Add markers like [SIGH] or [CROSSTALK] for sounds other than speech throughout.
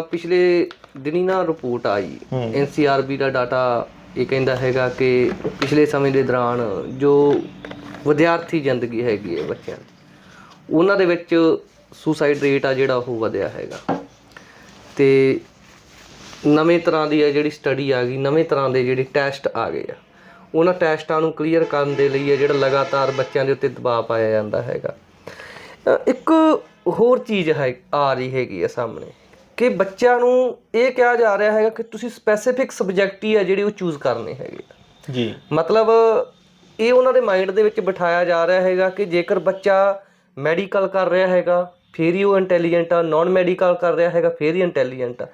ਪਿਛਲੇ ਦਿਨੀ ਨਾ ਰਿਪੋਰਟ ਆਈ। ਐਨਸੀਆਰਬੀ ਦਾ ਡਾਟਾ ਇਹ ਕਹਿੰਦਾ ਹੈਗਾ ਕਿ ਪਿਛਲੇ ਸਮੇਂ ਦੇ ਦੌਰਾਨ ਜੋ ਵਿਦਿਆਰਥੀ ਜ਼ਿੰਦਗੀ ਹੈਗੀ ਹੈ ਬੱਚਿਆਂ ਦੀ ਉਹਨਾਂ ਦੇ ਵਿੱਚ ਸੁਸਾਈਡ ਰੇਟ ਆ ਜਿਹੜਾ ਉਹ ਵਧਿਆ ਹੈਗਾ। ਤੇ ਨਵੇਂ ਤਰ੍ਹਾਂ ਦੀ ਹੈ ਜਿਹੜੀ ਸਟੱਡੀ ਆ ਗਈ ਨਵੇਂ ਤਰ੍ਹਾਂ ਦੇ ਜਿਹੜੇ ਟੈਸਟ ਆ ਗਏ ਆ ਉਹਨਾਂ ਟੈਸਟਾਂ ਨੂੰ ਕਲੀਅਰ ਕਰਨ ਦੇ ਲਈ ਹੈ ਜਿਹੜਾ ਲਗਾਤਾਰ ਬੱਚਿਆਂ ਦੇ ਉੱਤੇ ਦਬਾਅ ਪਾਇਆ ਜਾਂਦਾ ਹੈਗਾ। ਇੱਕ ਹੋਰ ਚੀਜ਼ ਹੈ ਆ ਰਹੀ ਹੈਗੀ ਆ ਸਾਹਮਣੇ। ਕਿ ਬੱਚਿਆਂ ਨੂੰ ਇਹ ਕਿਹਾ ਜਾ ਰਿਹਾ ਹੈਗਾ ਕਿ ਤੁਸੀਂ ਸਪੈਸੀਫਿਕ ਸਬਜੈਕਟ ਹੀ ਆ ਜਿਹੜੇ ਉਹ ਚੂਜ਼ ਕਰਨੇ ਹੈਗੇ। ਜੀ। ਮਤਲਬ ਇਹ ਉਹਨਾਂ ਦੇ ਮਾਈਂਡ ਦੇ ਵਿੱਚ ਬਿਠਾਇਆ ਜਾ ਰਿਹਾ ਹੈਗਾ ਕਿ ਜੇਕਰ ਬੱਚਾ ਮੈਡੀਕਲ ਕਰ ਰਿਹਾ ਹੈਗਾ ਫਿਰ ਹੀ ਉਹ ਇੰਟੈਲੀਜੈਂਟ ਆ ਨਾਨ ਮੈਡੀਕਲ ਕਰ ਰਿਹਾ ਹੈਗਾ ਫਿਰ ਹੀ ਇੰਟੈਲੀਜੈਂਟ ਆ।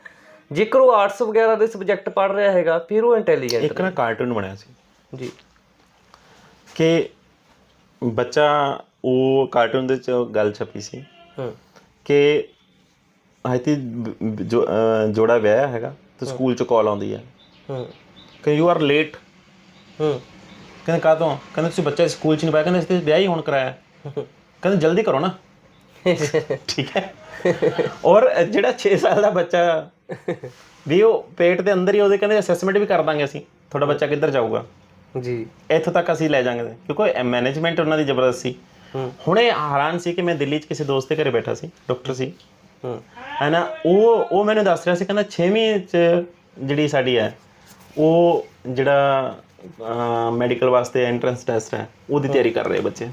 ਜੇਕਰ ਉਹ ਆਰਟਸ ਵਗੈਰਾ ਦੇ ਸਬਜੈਕਟ ਪੜ੍ਹ ਰਿਹਾ ਹੈਗਾ ਫਿਰ ਉਹ ਇੰਟੈਲੀਜੈਂਟ ਇੱਕ ਨਾ ਕਾਰਟੂਨ ਬਣਿਆ ਸੀ। ਜੀ। ਕਿ ਬੱਚਾ ਉਹ ਕਾਰਟੂਨ ਦੇ ਚ ਗੱਲ ਛਪੀ ਸੀ ਹੂੰ। ਕਿ ਅਹ ਜੋੜਾ ਵਿਆਹਿਆ ਹੈਗਾ ਤੇ ਸਕੂਲ ਚ ਕਾਲ ਆਉਂਦੀ ਹੈ ਹੂੰ। ਕਿ ਯੂ ਆਰ ਲੇਟ ਹੂੰ। ਕਹਿੰਦੇ ਕਾਹਤੋਂ? ਕਹਿੰਦੇ ਤੁਸੀਂ ਬੱਚਾ ਸਕੂਲ ਚ ਨਹੀਂ ਪਾਇਆ। ਕਹਿੰਦੇ ਤੇ ਵਿਆਹ ਹੀ ਹੁਣ ਕਰਾਇਆ। ਕਹਿੰਦੇ ਜਲਦੀ ਕਰੋ ਨਾ। [LAUGHS] ਠੀਕ ਹੈ? ਔਰ ਜਿਹੜਾ 6 ਸਾਲ ਦਾ ਬੱਚਾ ਵੀ ਉਹ ਪੇਟ ਦੇ ਅੰਦਰ ਹੀ ਉਹਦੇ ਕਹਿੰਦੇ ਅਸੈਸਮੈਂਟ ਵੀ ਕਰ ਦਾਂਗੇ ਅਸੀਂ। ਤੁਹਾਡਾ ਬੱਚਾ ਕਿੱਧਰ ਜਾਊਗਾ? ਜੀ। ਇੱਥੋਂ ਤੱਕ ਅਸੀਂ ਲੈ ਜਾਾਂਗੇ। ਕਿਉਂਕਿ ਮੈਨੇਜਮੈਂਟ ਉਹਨਾਂ ਦੀ ਜ਼ਬਰਦਸਤ। ਸੀ ਹੂੰ। ਹੁਣੇ ਹੈਰਾਨ ਸੀ ਕਿ ਮੈਂ ਦਿੱਲੀ 'ਚ ਕਿਸੇ ਦੋਸਤ ਦੇ ਘਰੇ ਬੈਠਾ ਸੀ ਡਾਕਟਰ ਸੀ। ਹੂੰ। ਨਾ ਉਹ ਉਹ ਮੈਨੂੰ ਦੱਸ ਰਿਹਾ ਸੀ ਕਹਿੰਦਾ 6ਵੀਂ 'ਚ ਜਿਹੜੀ ਸਾਡੀ ਹੈ ਉਹ ਜਿਹੜਾ ਮੈਡੀਕਲ ਵਾਸਤੇ ਐਂਟਰੈਂਸ ਟੈਸਟ ਹੈ ਉਹਦੀ ਤਿਆਰੀ ਕਰ ਰਹੇ ਬੱਚੇ।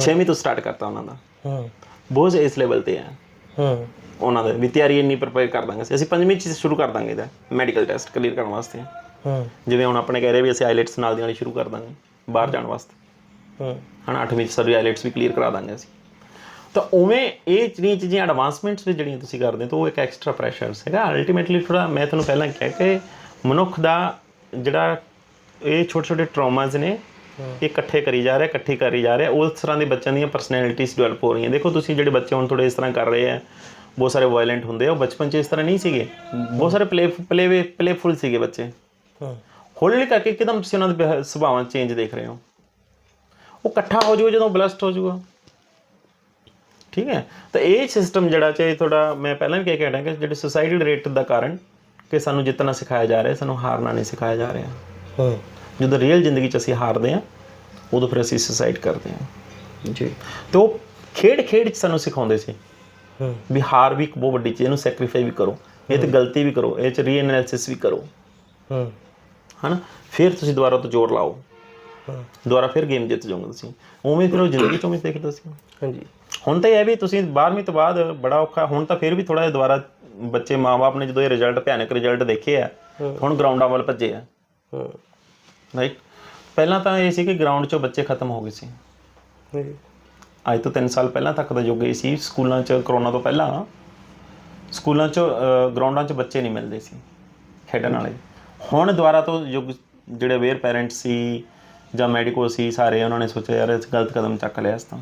6ਵੀਂ ਤੋਂ ਸਟਾਰਟ ਕਰਤਾ ਉਹਨਾਂ ਦਾ। ਹੂੰ। ਬਹੁਤ ਇਸ ਲੈਵਲ ਤੇ ਹੈ। ਹੂੰ। ਉਹਨਾਂ ਦੇ ਵੀ ਤਿਆਰੀ ਇੰਨੀ ਪ੍ਰਪੇਅਰ ਕਰ ਦਾਂਗੇ ਅਸੀਂ। ਅਸੀਂ ਪੰਜਵੀਂ 'ਚ ਸ਼ੁਰੂ ਕਰ ਦਾਂਗੇ ਇਹਦਾ ਮੈਡੀਕਲ ਟੈਸਟ ਕਲੀਅਰ ਕਰਨ ਵਾਸਤੇ। ਹੂੰ। ਜਿਵੇਂ ਹੁਣ ਆਪਣੇ ਕਹਿ ਰਹੇ ਵੀ ਅਸੀਂ ਆਈਲੈਟਸ ਨਾਲ ਦੀ ਨਾਲ ਸ਼ੁਰੂ ਕਰ ਦਾਂਗੇ ਬਾਹਰ ਜਾਣ ਵਾਸਤੇ। ਹੂੰ। ਹਨਾ 8ਵੀਂ ਚ ਸਾਡੀ ਆਈਲੈਟਸ ਵੀ ਕਲੀਅਰ ਕਰਾ ਦਾਂਗੇ ਅਸੀਂ। ਤਾਂ ਉਵੇਂ ਇਹ ਜਿਹੜੀਆਂ ਚੀਜ਼ਾਂ ਐਡਵਾਂਸਮੈਂਟਸ ਵੀ ਜਿਹੜੀਆਂ ਤੁਸੀਂ ਕਰਦੇ ਹੋ ਤਾਂ ਉਹ ਇੱਕ ਐਕਸਟਰਾ ਪ੍ਰੈਸ਼ਰ ਹੈਗਾ। ਅਲਟੀਮੇਟਲੀ ਥੋੜਾ ਮੈਂ ਤੁਹਾਨੂੰ ਪਹਿਲਾਂ ਕਿਹਾ ਕਿ ਮਨੁੱਖ ਦਾ ਜਿਹੜਾ ਇਹ ਛੋਟੇ ਛੋਟੇ ਟਰਾਮਾਸ ਨੇ ਇਹ ਇਕੱਠੇ ਕਰੀ ਜਾ ਰਿਹਾ ਇਕੱਠੇ ਕਰੀ ਜਾ ਰਿਹਾ। ਉਸ ਤਰ੍ਹਾਂ ਦੇ ਬੱਚਿਆਂ ਦੀਆਂ ਪਰਸਨੈਲਿਟੀਜ਼ ਡਿਵੈਲਪ ਹੋ ਰਹੀਆਂ। ਦੇਖੋ ਤੁਸੀਂ ਜਿਹੜੇ ਬੱਚੇ ਹੁਣ ਥੋੜੇ ਇਸ ਤਰ੍ਹਾਂ ਕਰ ਰਹੇ ਆ ਬਹੁਤ ਸਾਰੇ ਵਾਇਲੈਂਟ ਹੁੰਦੇ ਆ ਉਹ ਬਚਪਨ 'ਚ ਇਸ ਤਰ੍ਹਾਂ ਨਹੀਂ ਸੀਗੇ। ਬਹੁਤ ਸਾਰੇ ਪਲੇ ਪਲੇ ਪਲੇਫੁਲ ਸੀਗੇ ਬੱਚੇ। ਹੂੰ। ਹੌਲੀ ਕਰਕੇ ਇੱਕਦਮ ਤੁਸੀਂ ਉਹਨਾਂ ਦੇ ਸੁਭਾਵਾਂ ਚੇਂਜ ਦੇਖ ਰਹੇ ਹੋ। ਉਹ ਇਕੱਠਾ ਹੋ ਜਾਊਗਾ ਜਦੋਂ ਬਲਸਟ ਹੋ ਜਾਊਗਾ। ਠੀਕ ਹੈ? ਤਾਂ ਇਹ ਸਿਸਟਮ ਜਿਹੜਾ ਚਾਹੇ ਤੁਹਾਡਾ ਮੈਂ ਪਹਿਲਾਂ ਵੀ ਕਹਿ ਕੇ ਹਟਾਂ ਕਿ ਜਿਹੜੇ ਸੁਸਾਈਡਲ ਰੇਟ ਦਾ ਕਾਰਨ ਕਿ ਸਾਨੂੰ ਜਿੱਤਣਾ ਸਿਖਾਇਆ ਜਾ ਰਿਹਾ ਸਾਨੂੰ ਹਾਰਨਾ ਨਹੀਂ ਸਿਖਾਇਆ ਜਾ ਰਿਹਾ। ਹੂੰ। ਜਦੋਂ ਰੀਅਲ ਜ਼ਿੰਦਗੀ 'ਚ ਅਸੀਂ ਹਾਰਦੇ ਹਾਂ ਉਦੋਂ ਫਿਰ ਅਸੀਂ ਸੁਸਾਈਡ ਕਰਦੇ ਹਾਂ। ਜੀ। ਤੇ ਉਹ ਖੇਡ ਖੇਡ 'ਚ ਸਾਨੂੰ ਸਿਖਾਉਂਦੇ ਸੀ ਹੂੰ। ਵੀ ਹਾਰ ਵੀ ਇੱਕ ਬਹੁਤ ਵੱਡੀ ਚੀਜ਼ ਇਹਨੂੰ ਸੈਕਰੀਫਾਈ ਵੀ ਕਰੋ। ਇਹ ਤੇ ਗਲਤੀ ਵੀ ਕਰੋ ਇਹ 'ਚ ਰੀਐਨਾਲਿਸਿਸ ਵੀ ਕਰੋ। ਹੂੰ। ਹਨਾ? ਫਿਰ ਤੁਸੀਂ ਦੁਬਾਰਾ ਤੋਂ ਜ਼ੋਰ ਲਾਓ। ਦੁਬਾਰਾ ਫਿਰ ਗੇਮ ਜਿੱਤ ਜਾਓਗੇ ਤੁਸੀਂ। ਉਵੇਂ ਫਿਰ ਉਹ ਜ਼ਿੰਦਗੀ ਚੋਂ ਵੀ ਦੇਖਦਾ ਸੀ। ਹਾਂਜੀ। ਹੁਣ ਤਾਂ ਇਹ ਹੈ ਵੀ ਤੁਸੀਂ 12ਵੀਂ ਤੋਂ ਬਾਅਦ ਬੜਾ ਔਖਾ ਹੁਣ ਤਾਂ ਫਿਰ ਵੀ ਥੋੜਾ ਜਿਹਾ ਦੁਬਾਰਾ ਬੱਚੇ ਮਾਪੇ ਨੇ ਜਦੋਂ ਇਹ ਰਿਜ਼ਲਟ ਭਿਆਨਕ ਰਿਜ਼ਲਟ ਦੇਖੇ ਆ ਹੁਣ ਗਰਾਊਂਡਾਂ ਵੱਲ ਭੱਜੇ ਆ। ਹੂੰ। ਰਾਈਟ ਪਹਿਲਾਂ ਤਾਂ ਇਹ ਸੀ ਕਿ ਗਰਾਊਂਡ 'ਚੋਂ ਬੱਚੇ ਖਤਮ ਹੋ ਗਏ ਸੀ। ਅੱਜ ਤੋਂ 3 ਸਾਲ ਪਹਿਲਾਂ ਤੱਕ ਦਾ ਯੁੱਗ ਇਹ ਸੀ ਸਕੂਲਾਂ 'ਚ ਕਰੋਨਾ ਤੋਂ ਪਹਿਲਾਂ ਸਕੂਲਾਂ 'ਚ ਗਰਾਊਂਡਾਂ 'ਚ ਬੱਚੇ ਨਹੀਂ ਮਿਲਦੇ ਸੀ ਖੇਡਣ ਵਾਲੇ। ਹੁਣ ਦੁਬਾਰਾ ਤੋਂ ਯੁੱਗ ਜਿਹੜੇ ਅਵੇਅਰ ਪੈਰੈਂਟਸ ਸੀ ਜਾਂ ਮੈਡੀਕੋ ਸੀ ਸਾਰੇ ਉਹਨਾਂ ਨੇ ਸੋਚਿਆ ਯਾਰ ਇਹ ਗਲਤ ਕਦਮ ਚੱਕ ਲਿਆ ਇਸ ਤਾਂ।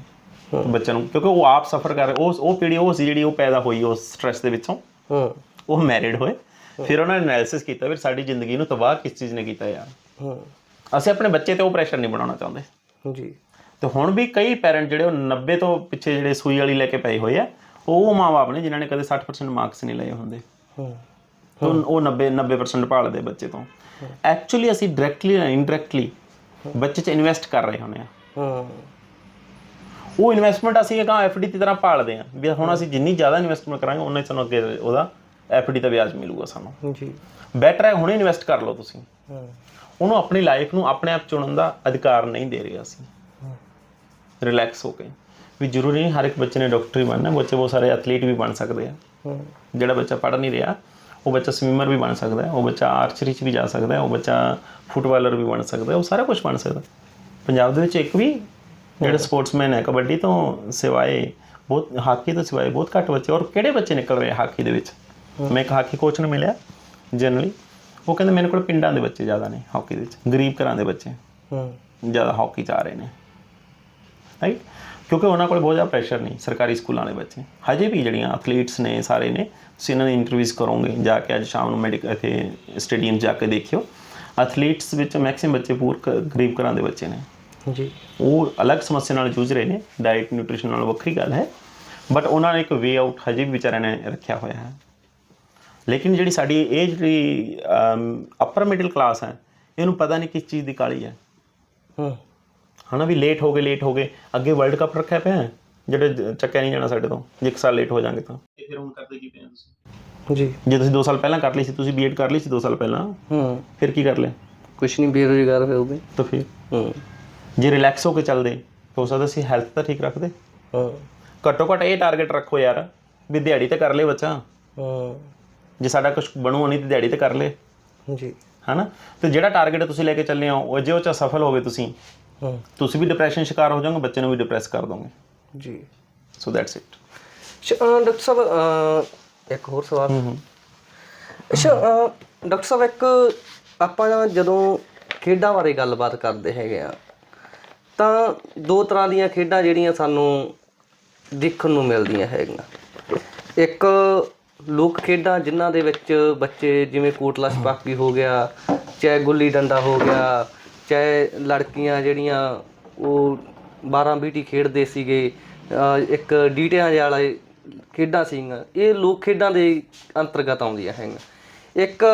ਬੱਚਿਆਂ ਨੂੰ ਕਿਉਂਕਿ ਉਹ ਆਪ ਸਫਰ ਕਰ ਰਹੇ ਉਸ ਉਹ ਪੀੜ੍ਹੀ ਉਹ ਸੀ ਜਿਹੜੀ ਉਹ ਪੈਦਾ ਹੋਈ ਉਸ ਸਟ੍ਰੈਸ ਦੇ ਵਿੱਚੋਂ ਉਹ ਮੈਰਿਡ ਹੋਏ। ਫਿਰ ਉਹਨਾਂ ਨੇ ਐਨਾਲਿਸਿਸ ਕੀਤਾ ਵੀ ਸਾਡੀ ਜ਼ਿੰਦਗੀ ਨੂੰ ਤਬਾਹ ਕਿਸ ਚੀਜ਼ ਨੇ ਕੀਤਾ ਯਾਰ। ਅਸੀਂ ਆਪਣੇ ਬੱਚੇ ਤੇ ਉਹ ਪ੍ਰੈਸ਼ਰ ਨਹੀਂ ਬਣਾਉਣਾ ਚਾਹੁੰਦੇ। ਜੀ। ਤੇ ਹੁਣ ਵੀ ਕਈ ਪੈਰੈਂਟ ਜਿਹੜੇ ਉਹ 90 ਤੋਂ ਪਿੱਛੇ ਜਿਹੜੇ ਸੂਈ ਵਾਲੀ ਲੈ ਕੇ ਪਏ ਹੋਏ ਆ ਉਹ ਮਾਪੇ ਨੇ ਜਿਨ੍ਹਾਂ ਨੇ ਕਦੇ 60% ਮਾਰਕਸ ਨਹੀਂ ਲਏ ਹੁੰਦੇ। ਹੂੰ। ਉਹ ਉਹ 90 90% ਭਾਲਦੇ ਬੱਚੇ ਤੋਂ। ਐਕਚੁਅਲੀ ਅਸੀਂ ਡਾਇਰੈਕਟਲੀ ਜਾਂ ਇਨਡਾਇਰੈਕਟਲੀ ਬੱਚੇ 'ਚ ਇਨਵੈਸਟ ਕਰ ਰਹੇ ਹੁੰਦੇ ਆ। ਹੂੰ। ਉਹ ਇਨਵੈਸਟਮੈਂਟ ਅਸੀਂ ਇਹ ਕਹਾਂ ਐਫਡੀ ਦੀ ਤਰ੍ਹਾਂ ਭਾਲਦੇ ਆ ਵੀ ਹੁਣ ਅਸੀਂ ਜਿੰਨੀ ਜ਼ਿਆਦਾ ਇਨਵੈਸਟਮੈਂਟ ਕਰਾਂਗੇ ਉਨਾ ਹੀ ਸਾਨੂੰ ਅੱਗੇ ਉਹਦਾ ਐਫਡੀ ਦਾ ਵਿਆਜ ਮਿਲੂਗਾ ਸਾਨੂੰ। ਜੀ। ਬੈਟਰ ਹੈ ਹੁਣੇ ਇਨਵੈਸਟ ਕਰ ਲਓ ਤੁਸੀਂ। ਹੂੰ। ਉਹਨੂੰ ਆਪਣੀ ਲਾਈਫ ਨੂੰ ਆਪਣੇ ਆਪ ਚੁਣਨ ਦਾ ਅਧਿਕਾਰ ਨਹੀਂ ਦੇ ਰਹੇ ਅਸੀਂ। ਰਿਲੈਕਸ ਹੋ ਕੇ। ਵੀ ਜ਼ਰੂਰੀ ਨਹੀਂ ਹਰ ਇੱਕ ਬੱਚੇ ਨੇ ਡਾਕਟਰ ਹੀ ਬਣਨਾ ਬੱਚੇ ਬਹੁਤ ਸਾਰੇ ਐਥਲੀਟ ਵੀ ਬਣ ਸਕਦੇ ਆ। ਹੂੰ। ਜਿਹੜਾ ਬੱਚਾ ਪੜ੍ਹ ਨਹੀਂ ਰਿਹਾ ਉਹ ਬੱਚਾ ਸਵਿਮਰ ਵੀ ਬਣ ਸਕਦਾ ਹੈ ਉਹ ਬੱਚਾ ਆਰਚਰੀ 'ਚ ਵੀ ਜਾ ਸਕਦਾ ਹੈ ਉਹ ਬੱਚਾ ਫੁੱਟਬਾਲਰ ਵੀ ਬਣ ਸਕਦਾ ਹੈ ਉਹ ਸਾਰਾ ਕੁਝ ਬਣ ਸਕਦਾ ਪੰਜਾਬ ਦੇ ਵਿੱਚ ਇੱਕ ਵੀ ਜਿਹੜਾ ਸਪੋਰਟਸਮੈਨ ਹੈ ਕਬੱਡੀ ਤੋਂ ਸਿਵਾਏ ਬਹੁਤ ਹਾਕੀ ਤੋਂ ਸਿਵਾਏ ਬਹੁਤ ਘੱਟ ਬੱਚੇ ਔਰ ਕਿਹੜੇ ਬੱਚੇ ਨਿਕਲ ਰਹੇ ਹਾਕੀ ਦੇ ਵਿੱਚ? ਮੈਂ ਇੱਕ ਹਾਕੀ ਕੋਚ ਨੂੰ ਮਿਲਿਆ ਜਨਰਲੀ ਉਹ ਕਹਿੰਦੇ ਮੇਰੇ ਕੋਲ ਪਿੰਡਾਂ ਦੇ ਬੱਚੇ ਜ਼ਿਆਦਾ ਨੇ ਹਾਕੀ ਦੇ ਵਿੱਚ ਗਰੀਬ ਘਰਾਂ ਦੇ ਬੱਚੇ। ਹੂੰ। ਜ਼ਿਆਦਾ ਹਾਕੀ 'ਚ ਆ ਰਹੇ ਨੇ। ਰਾਈਟ ਕਿਉਂਕਿ ਉਹਨਾਂ ਕੋਲ ਬਹੁਤ ਜ਼ਿਆਦਾ ਪ੍ਰੈਸ਼ਰ ਨਹੀਂ ਸਰਕਾਰੀ ਸਕੂਲਾਂ ਵਾਲੇ ਬੱਚੇ ਹਜੇ ਵੀ ਜਿਹੜੀਆਂ ਐਥਲੀਟਸ ਨੇ ਸਾਰੇ ਨੇ ਤੁਸੀਂ ਇਹਨਾਂ ਦੀ ਇੰਟਰਵਿਊਜ਼ ਕਰੋਗੇ ਜਾ ਕੇ ਅੱਜ ਸ਼ਾਮ ਨੂੰ ਮੈਡੀਕਲ ਇੱਥੇ ਸਟੇਡੀਅਮ ਜਾ ਕੇ ਦੇਖਿਓ। ਐਥਲੀਟਸ ਵਿੱਚ ਮੈਕਸਿਮਮ ਬੱਚੇ ਪੂਰ ਗਰੀਬ ਘਰਾਂ ਦੇ ਬੱਚੇ ਨੇ। ਜੀ। ਉਹ ਅਲੱਗ ਸਮੱਸਿਆ ਨਾਲ ਜੂਝ ਰਹੇ ਨੇ ਡਾਈਟ ਨਿਊਟ੍ਰੀਸ਼ਨ ਨਾਲ ਵੱਖਰੀ ਗੱਲ ਹੈ ਬਟ ਉਹਨਾਂ ਨੇ ਇੱਕ ਵੇ ਆਊਟ ਹਜੇ ਵੀ ਵਿਚਾਰਿਆਂ ਨੇ ਰੱਖਿਆ ਹੋਇਆ ਹੈ। ਲੇਕਿਨ ਜਿਹੜੀ ਸਾਡੀ ਇਹ ਜਿਹੜੀ ਅਪਰ ਮਿਡਲ ਕਲਾਸ ਹੈ ਇਹਨੂੰ ਪਤਾ ਨਹੀਂ ਕਿਸ ਚੀਜ਼ ਦੀ ਕਾਲੀ ਹੈ। ਹੂੰ। ਹਨਾ ਵੀ ਲੇਟ ਹੋ ਗਏ ਲੇਟ ਹੋ ਗਏ। ਅੱਗੇ ਵਰਲਡ ਕੱਪ ਰੱਖਿਆ ਪਿਆ ਹੈ, ਜਿਹੜੇ ਚੱਕਿਆ ਨਹੀਂ ਜਾਣਾ ਸਾਡੇ ਤੋਂ ਜੇ ਇੱਕ ਸਾਲ ਲੇਟ ਹੋ ਜਾਾਂਗੇ ਤਾਂ। ਤੇ ਫਿਰ ਹੁਣ ਕਰਦੇ ਕੀ ਪਏ ਆ ਤੁਸੀਂ? ਜੀ। ਜੇ ਤੁਸੀਂ 2 ਸਾਲ ਪਹਿਲਾਂ ਕਰ ਲਈ ਸੀ ਤੁਸੀਂ ਬੀਐਡ ਕਰ ਲਈ ਸੀ 2 ਸਾਲ ਪਹਿਲਾਂ? ਹੂੰ। ਫਿਰ ਕੀ ਕਰ ਲਿਆ? ਕੁਛ ਨਹੀਂ ਬੇਰੁਜ਼ਗਾਰ ਹੋਊਗੇ ਤਾਂ ਫਿਰ? ਹੂੰ। ਜੇ ਰਿਲੈਕਸ ਹੋ ਕੇ ਚੱਲਦੇ ਹੋ ਸਕਦਾ ਸੀ ਹੈਲਥ ਤਾਂ ਠੀਕ ਰੱਖਦੇ। ਹੂੰ। ਘੱਟੋ ਘੱਟ ਇਹ ਟਾਰਗੇਟ ਰੱਖੋ ਯਾਰ ਵੀ ਦਿਹਾੜੀ ਤਾਂ ਕਰ ਲੈ ਬੱਚਾ। ਹੂੰ। ਜੇ ਸਾਡਾ ਕੁਝ ਬਣੂ ਨਹੀਂ ਤੇ ਦਿਹਾੜੀ ਤਾਂ ਕਰ ਲੈ। ਜੀ। ਹਨਾ? ਤੇ ਜਿਹੜਾ ਟਾਰਗੇਟ ਤੁਸੀਂ ਲੈ ਕੇ ਚੱਲੇ ਹੋ ਉਹ ਜੇ ਉਹ ਚ ਸਫਲ ਹੋਵੇ ਤੁਸੀਂ ਤੁਸੀਂ ਵੀ ਡਿਪਰੈਸ਼ਨ ਸ਼ਿਕਾਰ ਹੋ ਜਾਓਗੇ ਬੱਚੇ ਨੂੰ ਵੀ ਡਿਪਰੈਸ ਕਰ ਦੋਗੇ। ਜੀ। ਸੋ ਦੈਟਸ ਇਟ ਡਾਕਟਰ ਸਾਹਿਬ ਇੱਕ ਹੋਰ ਸਵਾਲ। ਅੱਛਾ ਡਾਕਟਰ ਸਾਹਿਬ ਇੱਕ ਆਪਾਂ ਜਦੋਂ ਖੇਡਾਂ ਬਾਰੇ ਗੱਲਬਾਤ ਕਰਦੇ ਹੈਗੇ ਆ ਤਾਂ ਦੋ ਤਰ੍ਹਾਂ ਦੀਆਂ ਖੇਡਾਂ ਜਿਹੜੀਆਂ ਸਾਨੂੰ ਦੇਖਣ ਨੂੰ ਮਿਲਦੀਆਂ ਹੈਗੀਆਂ। ਇੱਕ ਲੋਕ ਖੇਡਾਂ ਜਿਨ੍ਹਾਂ ਦੇ ਵਿੱਚ ਬੱਚੇ ਜਿਵੇਂ ਕੋਟਲਾ ਛਪਾਕੀ ਹੋ ਗਿਆ ਚਾਹੇ ਗੁੱਲੀ ਡੰਡਾ ਹੋ ਗਿਆ ਚਾਹੇ ਲੜਕੀਆਂ ਜਿਹੜੀਆਂ ਉਹ 12 ਬੀਟੀ ਖੇਡਦੇ ਸੀਗੇ ਇੱਕ ਡੀਟਿਆਂ ਵਾਲੇ ਖੇਡਾਂ ਸੀਗੀਆਂ ਇਹ ਲੋਕ ਖੇਡਾਂ ਦੇ ਅੰਤਰਗਤ ਆਉਂਦੀਆਂ ਹੈਗੀਆਂ। ਇੱਕ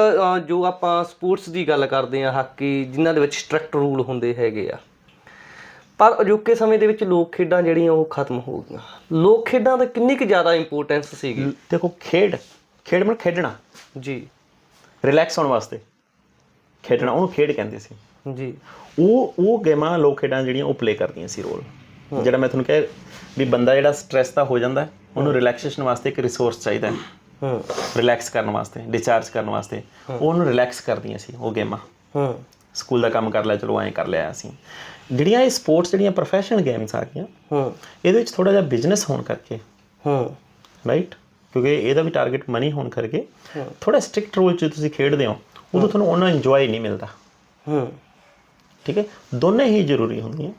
ਜੋ ਆਪਾਂ ਸਪੋਰਟਸ ਦੀ ਗੱਲ ਕਰਦੇ ਹਾਂ ਹਾਕੀ ਜਿਨ੍ਹਾਂ ਦੇ ਵਿੱਚ ਸਟ੍ਰਿਕਟ ਰੂਲ ਹੁੰਦੇ ਹੈਗੇ ਆ। ਪਰ ਅਜੋਕੇ ਸਮੇਂ ਦੇ ਵਿੱਚ ਲੋਕ ਖੇਡਾਂ ਜਿਹੜੀਆਂ ਉਹ ਖਤਮ ਹੋ ਗਈਆਂ। ਲੋਕ ਖੇਡਾਂ ਦਾ ਕਿੰਨੀ ਕੁ ਜ਼ਿਆਦਾ ਇੰਪੋਰਟੈਂਸ ਸੀਗੀ? ਦੇਖੋ ਖੇਡ ਖੇਡ ਮਨ ਖੇਡਣਾ। ਜੀ। ਰਿਲੈਕਸ ਹੋਣ ਵਾਸਤੇ। ਖੇਡਣਾ ਉਹਨੂੰ ਖੇਡ ਕਹਿੰਦੇ ਸੀ। ਜੀ। ਉਹ ਉਹ ਗੇਮਾਂ ਲੋਕ ਖੇਡਾਂ ਜਿਹੜੀਆਂ ਉਹ ਪਲੇ ਕਰਦੀਆਂ ਸੀ ਰੋਲ ਜਿਹੜਾ ਮੈਂ ਤੁਹਾਨੂੰ ਕਿਹਾ ਵੀ ਬੰਦਾ ਜਿਹੜਾ ਸਟ੍ਰੈਸ ਦਾ ਹੋ ਜਾਂਦਾ ਉਹਨੂੰ ਰਿਲੈਕਸੇਸ਼ਨ ਵਾਸਤੇ ਇੱਕ ਰਿਸੋਰਸ ਚਾਹੀਦਾ। ਹੈ। ਹੂੰ ਰਿਲੈਕਸ ਕਰਨ ਵਾਸਤੇ ਡਿਸਚਾਰਜ ਕਰਨ ਵਾਸਤੇ। ਉਹ ਉਹਨੂੰ ਰਿਲੈਕਸ ਕਰਦੀਆਂ ਸੀ ਉਹ ਗੇਮਾਂ। ਹੂੰ। ਸਕੂਲ ਦਾ ਕੰਮ ਕਰ ਲਿਆ ਚਲੋ ਐਂ ਕਰ ਲਿਆ ਅਸੀਂ। ਜਿਹੜੀਆਂ ਇਹ ਸਪੋਰਟਸ ਜਿਹੜੀਆਂ ਪ੍ਰੋਫੈਸ਼ਨਲ ਗੇਮਸ ਆ ਗਈਆਂ ਹੂੰ। ਇਹਦੇ ਵਿੱਚ ਥੋੜਾ ਜਿਹਾ ਬਿਜ਼ਨਸ ਹੋਣ ਕਰਕੇ। ਹੂੰ। ਰਾਈਟ ਕਿਉਂਕਿ ਇਹਦਾ ਵੀ ਟਾਰਗੇਟ ਮਨੀ ਹੋਣ ਕਰਕੇ ਥੋੜਾ ਸਟ੍ਰਿਕਟ ਰੂਲ 'ਚ ਤੁਸੀਂ ਖੇਡਦੇ ਹੋ ਉਦੋਂ ਤੁਹਾਨੂੰ ਉਹਨਾਂ ਇੰਜੋਏ ਨਹੀਂ ਮਿਲਦਾ। ਹੂੰ। ਠੀਕ ਹੈ? ਦੋਨੇ ਹੀ ਜ਼ਰੂਰੀ ਹੁੰਦੀਆਂ।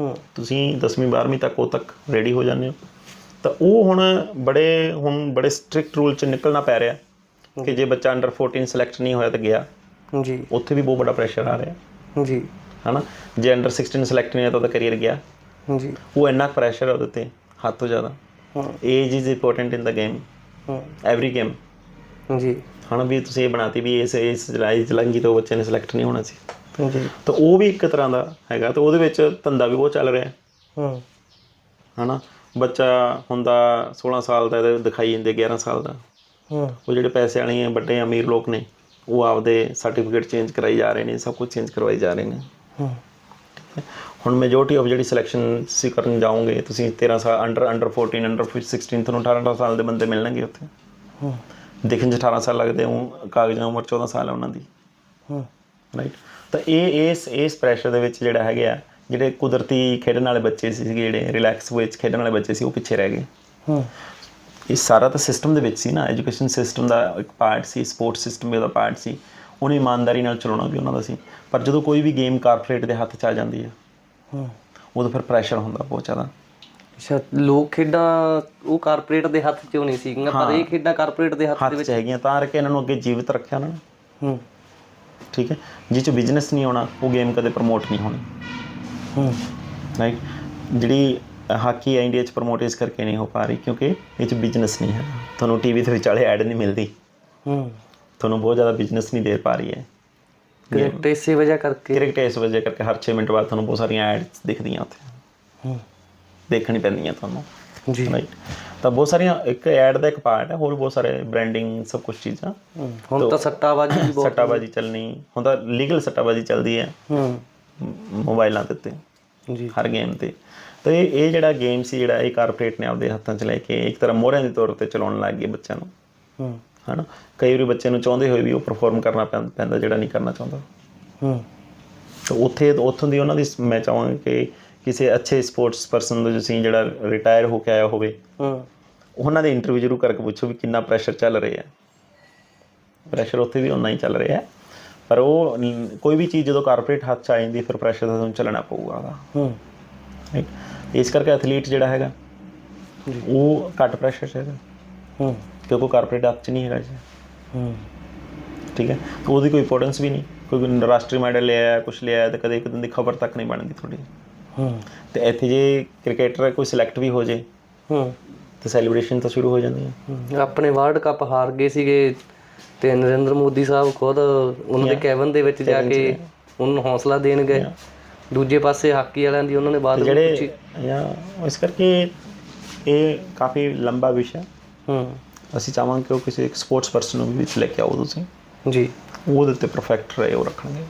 ਹੂੰ। ਤੁਸੀਂ 10ਵੀਂ 12ਵੀਂ ਤੱਕ ਉਹ ਤੱਕ ਰੈਡੀ ਹੋ ਜਾਂਦੇ ਹੋ। ਤਾਂ ਉਹ ਹੁਣ ਬੜੇ ਹੁਣ ਬੜੇ ਸਟ੍ਰਿਕਟ ਰੂਲ 'ਚ ਨਿਕਲਣਾ ਪੈ ਰਿਹਾ ਕਿ ਜੇ ਬੱਚਾ ਅੰਡਰ 14 ਸਿਲੈਕਟ ਨਹੀਂ ਹੋਇਆ ਤਾਂ ਗਿਆ। ਜੀ। ਉੱਥੇ ਵੀ ਬਹੁਤ ਵੱਡਾ ਪ੍ਰੈਸ਼ਰ ਆ ਰਿਹਾ। ਜੀ। ਹਨਾ? ਜੇ ਅੰਡਰ 16 ਸਿਲੈਕਟ ਨਹੀਂ ਹੋਇਆ ਤਾਂ ਕੈਰੀਅਰ ਗਿਆ। ਜੀ। ਉਹ ਇੰਨਾ ਪ੍ਰੈਸ਼ਰ ਹੈ ਉਹਦੇ ਤੇ ਹੱਦ ਤੋਂ ਜ਼ਿਆਦਾ। ਹਾਂ। Age is important in the game ਹਾਂ। ਐਵਰੀ ਗੇਮ ਜੀ। ਹਣਾ ਵੀ ਤੁਸੀਂ ਇਹ ਬਣਾਤੀ ਵੀ ਇਸ ਇਸ ਜਲਾਈ ਜਲੰਗੀ ਤੋਂ ਬੱਚੇ ਨੇ ਸਿਲੈਕਟ ਨਹੀਂ ਹੋਣਾ ਸੀ। ਤਾਂ ਉਹ ਵੀ ਇੱਕ ਤਰ੍ਹਾਂ ਦਾ ਹੈਗਾ ਤੇ ਉਹਦੇ ਵਿੱਚ ਧੰਦਾ ਵੀ ਬਹੁਤ ਚੱਲ ਰਿਹਾ ਹੂੰ। ਹਨਾ? ਬੱਚਾ ਹੁੰਦਾ 16 ਸਾਲ ਦਾ ਇਹਦੇ ਦਿਖਾਈ ਜਾਂਦੇ 11 ਸਾਲ ਦਾ। ਹੂੰ। ਉਹ ਜਿਹੜੇ ਪੈਸੇ ਵਾਲੇ ਆ ਵੱਡੇ ਅਮੀਰ ਲੋਕ ਨੇ ਉਹ ਆਪਦੇ ਸਰਟੀਫਿਕੇਟ ਚੇਂਜ ਕਰਾਈ ਜਾ ਰਹੇ ਨੇ ਸਭ ਕੁਝ ਚੇਂਜ ਕਰਵਾਈ ਜਾ ਰਹੇ ਨੇ। ਹੂੰ। ਹੁਣ ਮੈਜੋਰਟੀ ਆਫ ਜਿਹੜੀ ਸਿਲੈਕਸ਼ਨ ਸੀ ਕਰਨ ਜਾਓਗੇ ਤੁਸੀਂ 13 ਸਾਲ ਅੰਡਰ ਅੰਡਰ 14 ਅੰਡਰ 16 ਤੁਹਾਨੂੰ 18 ਸਾਲ ਦੇ ਬੰਦੇ ਮਿਲਣਗੇ ਉੱਥੇ। ਹੂੰ। ਦੇਖਣ 'ਚ 18 ਸਾਲ ਲੱਗਦੇ ਉਹ ਕਾਗਜ਼ਾਂ ਉਮਰ 14 ਸਾਲ ਹੈ ਉਹਨਾਂ ਦੀ। ਹੂੰ। ਰਾਈਟ ਤਾਂ ਇਹ ਇਸ ਇਸ ਪ੍ਰੈਸ਼ਰ ਦੇ ਵਿੱਚ ਜਿਹੜਾ ਹੈਗੇ ਆ ਜਿਹੜੇ ਕੁਦਰਤੀ ਖੇਡਣ ਵਾਲੇ ਬੱਚੇ ਸੀ ਜਿਹੜੇ ਰਿਲੈਕਸ ਵਿੱਚ ਖੇਡਣ ਵਾਲੇ ਬੱਚੇ ਸੀ ਉਹ ਪਿੱਛੇ ਰਹਿ ਗਏ। ਹੂੰ। ਇਹ ਸਾਰਾ ਤਾਂ ਸਿਸਟਮ ਦੇ ਵਿੱਚ ਸੀ ਨਾ ਐਜੂਕੇਸ਼ਨ ਸਿਸਟਮ ਦਾ ਇੱਕ ਪਾਰਟ ਸੀ ਸਪੋਰਟਸ ਸਿਸਟਮ ਦਾ ਪਾਰਟ ਸੀ ਉਹਨੇ ਇਮਾਨਦਾਰੀ ਨਾਲ ਚਲਾਉਣਾ ਵੀ ਉਹਨਾਂ ਦਾ ਸੀ। ਪਰ ਜਦੋਂ ਕੋਈ ਵੀ ਗੇਮ ਕਾਰਪੋਰੇਟ ਦੇ ਹੱਥ 'ਚ ਆ ਜਾਂਦੀ ਹੈ ਹੂੰ। ਉਦੋਂ ਫਿਰ ਪ੍ਰੈਸ਼ਰ ਹੁੰਦਾ ਬਹੁਤ ਜ਼ਿਆਦਾ। ਅੱਛਾ ਲੋਕ ਖੇਡਾਂ ਉਹ ਕਾਰਪੋਰੇਟ ਦੇ ਹੱਥ 'ਚ ਨਹੀਂ ਸੀਗੀਆਂ ਪਰ ਇਹ ਖੇਡਾਂ ਕਾਰਪੋਰੇਟ ਦੇ ਹੱਥ ਹੱਥ 'ਚ ਹੈਗੀਆਂ ਤਾਂ ਕਰਕੇ ਇਹਨਾਂ ਨੂੰ ਅੱਗੇ ਜੀਵਿਤ ਰੱਖਿਆ ਉਹਨਾਂ ਨੇ। ਹੂੰ। ਠੀਕ ਹੈ? ਜਿਹ 'ਚ ਬਿਜ਼ਨਸ ਨਹੀਂ ਆਉਣਾ ਉਹ ਗੇਮ ਕਦੇ ਪ੍ਰਮੋਟ ਨਹੀਂ ਹੋਣੀ। ਹੂੰ। ਰਾਈਟ ਜਿਹੜੀ ਹਾਕੀ ਹੈ ਇੰਡੀਆ 'ਚ ਪ੍ਰਮੋਟ ਇਸ ਕਰਕੇ ਨਹੀਂ ਹੋ ਪਾ ਰਹੀ ਕਿਉਂਕਿ ਇਹ 'ਚ ਬਿਜ਼ਨਸ ਨਹੀਂ ਹੈ। ਤੁਹਾਨੂੰ ਟੀਵੀ ਦੇ ਵਿਚਾਲੇ ਐਡ ਨਹੀਂ ਮਿਲਦੀ। ਹੂੰ। ਤੁਹਾਨੂੰ ਬਹੁਤ ਜ਼ਿਆਦਾ ਬਿਜ਼ਨਸ ਨਹੀਂ ਦੇ ਪਾ ਰਹੀ ਹੈ। ਕ੍ਰਿਕਟ ਇਸੇ ਵਜ੍ਹਾ ਕਰਕੇ। ਕ੍ਰਿਕਟ ਇਸ ਵਜ੍ਹਾ ਕਰਕੇ ਹਰ 6 ਮਿੰਟ ਬਾਅਦ ਤੁਹਾਨੂੰ ਬਹੁਤ ਸਾਰੀਆਂ ਐਡਸ ਦਿਖਦੀਆਂ ਉੱਥੇ। ਹੂੰ। ਦੇਖਣੀ ਪੈਂਦੀਆਂ ਤੁਹਾਨੂੰ। ਜੀ। ਰਾਈਟ ਤਾਂ ਬਹੁਤ ਸਾਰੀਆਂ ਇੱਕ ਐਡ ਦਾ ਇੱਕ ਪਾਰਟ ਹੈ ਹੋਰ ਬਹੁਤ ਸਾਰੇ ਬ੍ਰਾਂਡਿੰਗ ਸਭ ਕੁਝ ਚੀਜ਼ਾਂ। ਹੁਣ ਤਾਂ ਸੱਟਾਬਾਜ਼ੀ ਵੀ ਬਹੁਤ ਸੱਟਾਬਾਜ਼ੀ ਚੱਲਣੀ ਹੁਣ ਤਾਂ ਲੀਗਲ ਸੱਟਾਬਾਜ਼ੀ ਚੱਲਦੀ ਹੈ। ਮੋਬਾਈਲਾਂ ਦੇ ਉੱਤੇ ਜੀ। ਹਰ ਗੇਮ ਤੇ। ਤਾਂ ਇਹ ਇਹ ਜਿਹੜਾ ਗੇਮ ਸੀ ਜਿਹੜਾ ਇਹ ਕਾਰਪੋਰੇਟ ਨੇ ਆਪਦੇ ਹੱਥਾਂ 'ਚ ਲੈ ਕੇ ਇੱਕ ਤਰ੍ਹਾਂ ਮੋਹਰਿਆਂ ਦੇ ਤੌਰ ਤੇ ਚਲਾਉਣ ਲੱਗ ਗਏ ਬੱਚਿਆਂ ਨੂੰ। ਹੂੰ। ਹਨਾ? ਕਈ ਵਾਰੀ ਬੱਚੇ ਨੂੰ ਚਾਹੁੰਦੇ ਹੋਏ ਵੀ ਉਹ ਪਰਫਾਰਮ ਕਰਨਾ ਪੈਂਦਾ ਜਿਹੜਾ ਨਹੀਂ ਕਰਨਾ ਚਾਹੁੰਦਾ। ਹੂੰ। ਤਾਂ ਉੱਥੇ ਉੱਥੋਂ ਦੀ ਉਹਨਾਂ ਦੀ ਮੈਂ ਚਾਹਾਂਗਾ ਕਿ ਕਿਸੇ ਅੱਛੇ ਸਪੋਰਟਸ ਪਰਸਨ ਤੋਂ ਤੁਸੀਂ ਜਿਹੜਾ ਰਿਟਾਇਰ ਹੋ ਕੇ ਆਇਆ ਹੋਵੇ ਹੂੰ। ਉਹਨਾਂ ਦੇ ਇੰਟਰਵਿਊ ਜ਼ਰੂਰ ਕਰਕੇ ਪੁੱਛੋ ਵੀ ਕਿੰਨਾ ਪ੍ਰੈਸ਼ਰ ਚੱਲ ਰਿਹਾ ਹੈ। ਪ੍ਰੈਸ਼ਰ ਉੱਥੇ ਵੀ ਉਨਾ ਹੀ ਚੱਲ ਰਿਹਾ ਹੈ। ਪਰ ਉਹ ਕੋਈ ਵੀ ਚੀਜ਼ ਜਦੋਂ ਕਾਰਪੋਰੇਟ ਹੱਥ 'ਚ ਆ ਜਾਂਦੀ ਫਿਰ ਪ੍ਰੈਸ਼ਰ ਤਾਂ ਤੁਹਾਨੂੰ ਚੱਲਣਾ ਪਊਗਾ ਉਹਦਾ। ਹੂੰ? ਇਸ ਕਰਕੇ ਐਥਲੀਟ ਜਿਹੜਾ ਹੈਗਾ ਉਹ ਘੱਟ ਪ੍ਰੈਸ਼ਰ 'ਚ ਹੈਗਾ। ਹੂੰ। ਕਿਉਂਕਿ ਕਾਰਪੋਰੇਟ ਹੱਥ 'ਚ ਨਹੀਂ ਹੈਗਾ ਜੀ। ਹੂੰ। ਠੀਕ ਹੈ? ਉਹਦੀ ਕੋਈ ਇੰਪੋਰਟੈਂਸ ਵੀ ਨਹੀਂ। ਕੋਈ ਰਾਸ਼ਟਰੀ ਮੈਡਲ ਲਿਆ ਕੁਝ ਲਿਆ ਤਾਂ ਕਦੇ ਇੱਕ ਦਿਨ ਦੀ ਖਬਰ ਤੱਕ ਨਹੀਂ ਬਣਦੀ ਤੁਹਾਡੀ। ਹੂੰ। ਤੇ ਇੱਥੇ ਜੇ ਕ੍ਰਿਕਟਰ ਕੋਈ ਸਿਲੈਕਟ ਵੀ ਹੋ ਜੇ ਹੂੰ। ਤੇ ਸੈਲੀਬ੍ਰੇਸ਼ਨ ਤਾਂ ਸ਼ੁਰੂ ਹੋ ਜਾਂਦੀ ਹੈ। ਆਪਣੇ ਵਰਲਡ ਕੱਪ ਹਾਰ ਗਏ ਸੀਗੇ ਤੇ ਨਰਿੰਦਰ ਮੋਦੀ ਸਾਹਿਬ ਖੁਦ ਉਹਨਾਂ ਦੇ ਕੈਬਨ ਦੇ ਵਿੱਚ ਜਾ ਕੇ ਉਹਨਾਂ ਨੂੰ ਹੌਸਲਾ ਦੇਣ ਗਏ। ਦੂਜੇ ਪਾਸੇ ਹਾਕੀ ਵਾਲਿਆਂ ਦੀ ਉਹਨਾਂ ਨੇ ਬਾਤ ਪੁੱਛੀ ਜਿਹੜੇ ਜਾਂ ਇਸ ਕਰਕੇ ਇਹ ਕਾਫੀ ਲੰਬਾ ਵਿਸ਼ਾ। ਹੂੰ। ਅਸੀਂ ਚਾਹਾਂਗੇ ਕਿ ਉਹ ਕਿਸੇ ਇੱਕ ਸਪੋਰਟਸ ਪਰਸਨ ਨੂੰ ਵੀ ਵਿੱਚ ਲੈ ਕੇ ਆਓ ਤੁਸੀਂ। ਜੀ। ਉਹਦੇ ਤੇ ਪਰਫੈਕਟ ਰਹੇ ਉਹ ਰੱਖਣਗੇ।